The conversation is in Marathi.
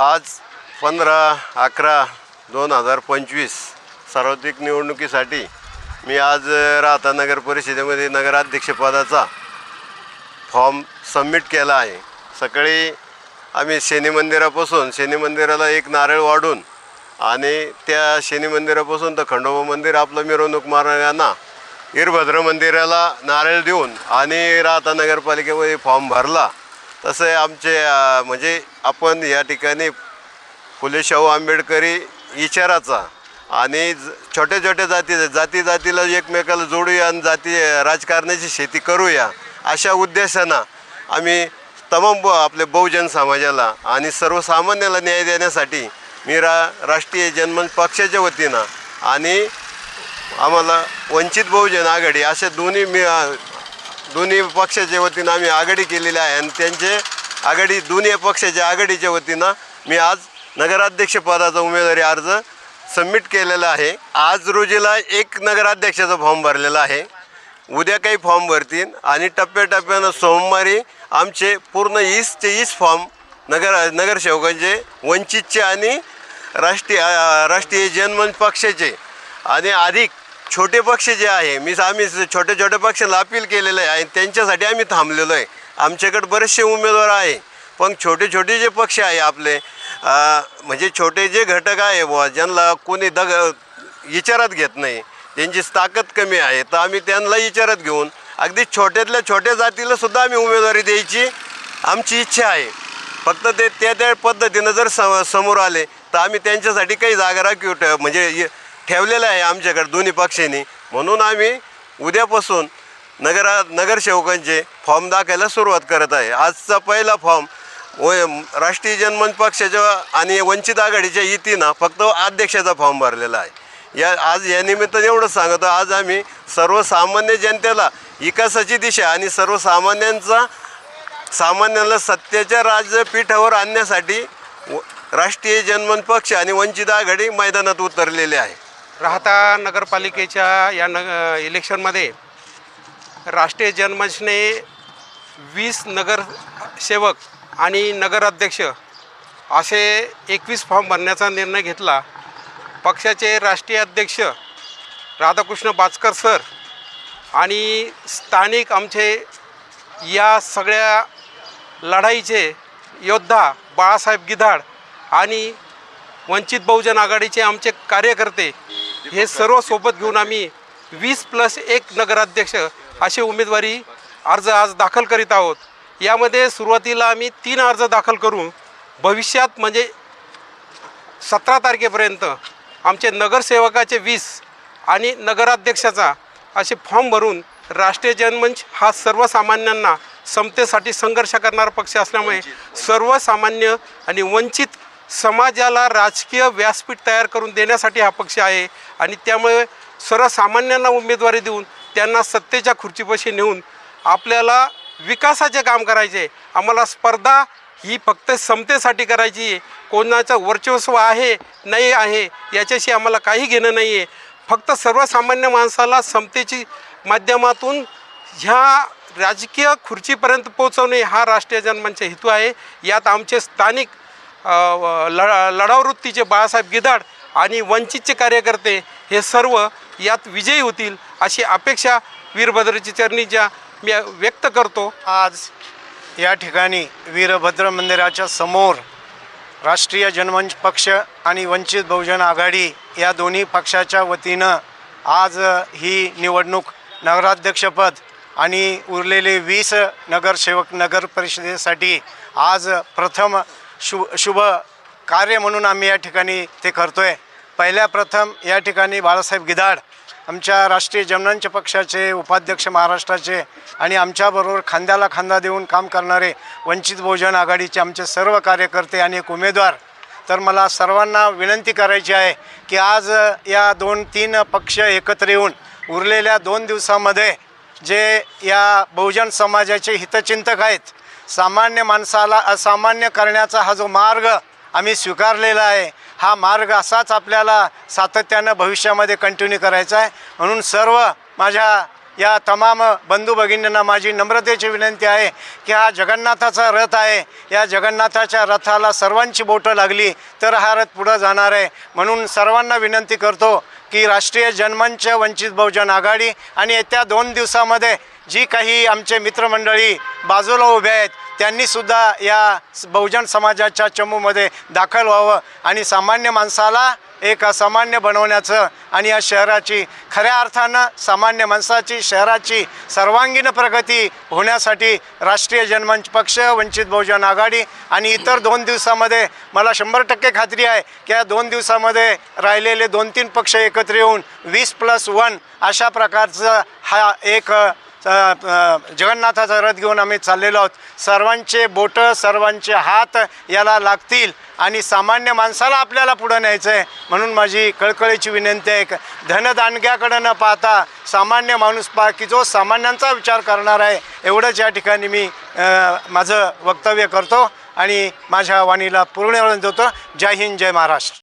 आज पंधरा अकरा दोन हजार पंचवीस सार्वत्रिक निवडणुकीसाठी मी आज राहता नगर परिषदेमध्ये नगराध्यक्षपदाचा फॉर्म सबमिट केला आहे. सकाळी आम्ही शनी मंदिरापासून शनी मंदिराला एक नारळ वाढून आणि त्या शनी मंदिरापासून तर खंडोबा मंदिर आपलं मिरवणूक मारण्याना वीरभद्र मंदिराला नारळ देऊन आणि राहता नगरपालिकेमध्ये फॉर्म भरला. तसे आमचे म्हणजे आपण या ठिकाणी फुले शाहू आंबेडकरी विचाराचा आणि ज- छोट्या छोट्या जाती जाती जातीला एकमेकाला जोडूया आणि जाती राजकारणाची शेती करूया अशा उद्देशानं आम्ही तमाम ब आपले बहुजन समाजाला आणि सर्वसामान्याला न्याय देण्यासाठी मी रा राष्ट्रीय जनमन पक्षाच्या वतीनं आणि आम्हाला वंचित बहुजन आघाडी अशा दोन्ही मी दोन्ही पक्षाच्या वतीनं आम्ही आघाडी केलेली आहे आणि त्यांचे आघाडी दोन्ही पक्षाच्या आघाडीच्या वतीनं मी आज नगराध्यक्षपदाचा उमेदवारी अर्ज सबमिट केलेला आहे. आज रोजीला एक नगराध्यक्षाचा फॉर्म भरलेला आहे. उद्या काही फॉर्म भरतील आणि टप्प्याटप्प्यानं सोमवारी आमचे पूर्ण ईसचे ईस फॉर्म नगर नगरसेवकांचे वंचितचे आणि राष्ट्रीय राष्ट्रीय जनमन पक्षाचे आणि अधिक छोटे पक्ष जे आहे मी आम्ही छोटे छोटे पक्षाला अपील केलेलं आहे आणि त्यांच्यासाठी आम्ही थांबलेलो आहे. आमच्याकडे बरेचसे उमेदवार आहे पण छोटे छोटे जे पक्ष आहे आपले म्हणजे छोटे जे घटक आहे बुवा ज्यांना कोणी दग विचारात घेत नाही त्यांची ताकद कमी आहे तर आम्ही त्यांना विचारात घेऊन अगदी छोट्यातल्या छोट्या जातीला सुद्धा आम्ही उमेदवारी द्यायची आमची इच्छा आहे. फक्त ते त्या त्या पद्धतीनं जर समोर आले तर आम्ही त्यांच्यासाठी काही जागा राखीव ठेव म्हणजे ठेवलेलं आहे आमच्याकडे दोन्ही पक्षांनी. म्हणून आम्ही उद्यापासून नगरा नगरसेवकांचे फॉर्म दाखायला सुरुवात करत आहे. आजचा पहिला फॉर्म व राष्ट्रीय जनमन पक्षाच्या आणि वंचित आघाडीच्या युतीनं फक्त अध्यक्षाचा फॉर्म भरलेला आहे. या आज या निमित्ताने एवढंच सांगतो आज आम्ही सर्वसामान्य जनतेला विकासाची दिशा आणि सर्वसामान्यांचा सामान्याला सत्याच्या राजपीठावर आणण्यासाठी व- राष्ट्रीय जनमन पक्ष आणि वंचित आघाडी मैदानात उतरलेले आहे. राहता नगरपालिकेच्या या नग इलेक्शनमध्ये राष्ट्रीय जनमंचने वीस नगरसेवक आणि नगराध्यक्ष असे एकवीस फॉर्म भरण्याचा निर्णय घेतला. पक्षाचे राष्ट्रीय अध्यक्ष राधाकृष्ण बाचकर सर आणि स्थानिक आमचे या सगळ्या लढाईचे योद्धा बाळासाहेब गिधाड आणि वंचित बहुजन आघाडीचे आमचे कार्यकर्ते हे सर्व सोबत घेऊन आम्ही वीस प्लस एक नगराध्यक्ष असे उमेदवारी अर्ज आज दाखल करीत आहोत. यामध्ये सुरुवातीला आम्ही तीन अर्ज दाखल करून भविष्यात म्हणजे सतरा तारखेपर्यंत आमचे नगरसेवकाचे वीस आणि नगराध्यक्षाचा असे फॉर्म भरून राष्ट्रीय जनमंच हा सर्वसामान्यांना समतेसाठी संघर्ष करणारा पक्ष असल्यामुळे सर्वसामान्य आणि वंचित समाजाला राजकीय व्यासपीठ तयार करून देण्यासाठी हा पक्ष आहे आणि त्यामुळे सर्वसामान्यांना उमेदवारी देऊन त्यांना सत्तेच्या खुर्चीपाशी नेऊन आपल्याला विकासाचे काम करायचे. आम्हाला स्पर्धा ही फक्त समतेसाठी करायची आहे. कोणाचं वर्चस्व आहे नाही आहे याच्याशी आम्हाला काही घेणं नाही आहे. फक्त सर्वसामान्य माणसाला समतेची माध्यमातून ह्या राजकीय खुर्चीपर्यंत पोहोचवणे हा राष्ट्रीय जनमंच हेतू आहे. यात आमचे स्थानिक लढा लढावृत्तीचे वृत्तीचे बाळासाहेब गिदाड आणि वंचितचे कार्यकर्ते हे सर्व यात विजयी होतील अशी अपेक्षा वीरभद्रची चरणीच्या मी व्यक्त करतो. आज या ठिकाणी वीरभद्र मंदिराच्या समोर राष्ट्रीय जनमंच पक्ष आणि वंचित बहुजन आघाडी या दोन्ही पक्षाच्या वतीनं आज ही निवडणूक नगराध्यक्षपद आणि उरलेले वीस नगरसेवक नगर परिषदेसाठी आज प्रथम शु शुभ कार्य म्हणून आम्ही या ठिकाणी ते करतो आहे पहिल्या प्रथम या ठिकाणी बाळासाहेब गिदाड आमच्या राष्ट्रीय जनमंच पक्षाचे उपाध्यक्ष महाराष्ट्राचे आणि आमच्याबरोबर खांद्याला खांदा देऊन काम करणारे वंचित बहुजन आघाडीचे आमचे सर्व कार्यकर्ते आणि एक उमेदवार. तर मला सर्वांना विनंती करायची आहे की आज या दोन तीन पक्ष एकत्र येऊन उरलेल्या दोन दिवसामध्ये जे या बहुजन समाजाचे हितचिंतक आहेत सामान्य माणसाला असामान्य करण्याचा हा जो मार्ग आम्ही स्वीकारलेला आहे हा मार्ग असाच आपल्याला सातत्यानं भविष्यामध्ये कंटिन्यू करायचा आहे. म्हणून सर्व माझ्या या तमाम बंधू भगिनींना माझी नम्रतेची विनंती आहे की हा जगन्नाथाचा रथ आहे. या जगन्नाथाच्या रथाला सर्वांची बोटं लागली तर हा रथ पुढं जाणार आहे. म्हणून सर्वांना विनंती करतो की राष्ट्रीय जनमंच वंचित बहुजन आघाडी आणि येत्या दोन दिवसामध्ये जी काही आमचे मित्रमंडळी बाजूला उभे आहेत त्यांनीसुद्धा या बहुजन समाजाच्या चमूमध्ये दाखल व्हावं आणि सामान्य माणसाला एक असामान्य बनवण्याचं आणि या शहराची खऱ्या अर्थानं सामान्य माणसाची शहराची सर्वांगीण प्रगती होण्यासाठी राष्ट्रीय जनमंच पक्ष वंचित बहुजन आघाडी आणि इतर दोन दिवसामध्ये मला शंभर टक्के खात्री आहे की या दोन दिवसामध्ये राहिलेले दोन तीन पक्ष एकत्र येऊन वीस प्लस वन अशा प्रकारचं हा एक जगन्नाथाचा रथ घेऊन आम्ही चाललेलो आहोत. सर्वांचे बोटं सर्वांचे हात याला लागतील आणि सामान्य माणसाला आपल्याला पुढं न्यायचं आहे म्हणून माझी कळकळीची विनंती आहे. धनदानग्याकडं न पाहता सामान्य माणूस पहा की जो सामान्यांचा विचार करणार आहे एवढंच या ठिकाणी मी माझं वक्तव्य करतो आणि माझ्या वाणीला पूर्ण देतो. जय हिंद जय महाराष्ट्र.